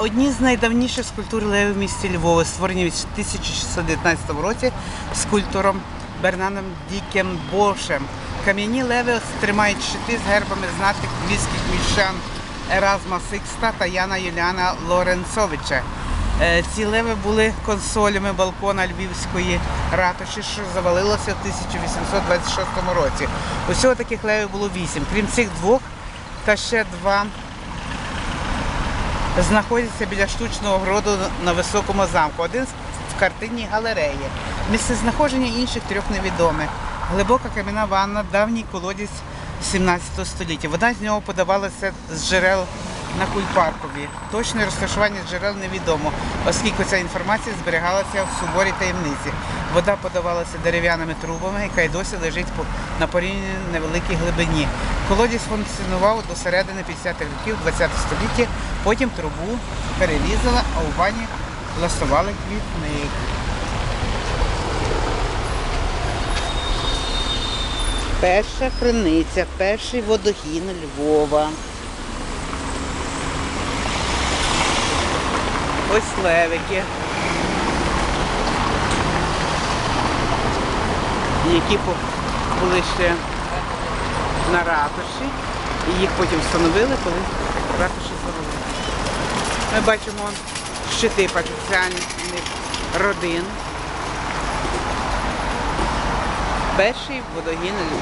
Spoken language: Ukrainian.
одні з найдавніших скульптур левів в місті Львова, створені в 1619 році скульптором Бернаном Дікем Бошем. Кам'яні леви тримають щити з гербами знатних львівських міщан Еразма Сикста та Яна Юліана Лоренцовича. Е, Ці леви були консолями балкона Львівської ратуші, що завалилося в 1826 році. Усього таких левів було вісім. Крім цих двох, та ще два знаходяться біля штучного гроду на високому замку. Один в картинній галереї. Місце знаходження інших трьох невідоме. Глибока кам'яна ванна, давній колодязь 17 століття. Вода з нього подавалася з джерел на Кульпаркові. Точне розташування джерел невідомо, оскільки ця інформація зберігалася в суворій таємниці. Вода подавалася дерев'яними трубами, яка й досі лежить на порівняно невеликій глибині. Колодязь функціонував до середини 50-х років 20 століття, потім трубу перерізали, а у ванні влаштували квітник. Перша криниця, перший водогін Львова. Ось левики, які були ще на ратуші, і їх потім встановили, коли ратуші завели. Ми бачимо щити патріціальних родин. Перший водогін Львова.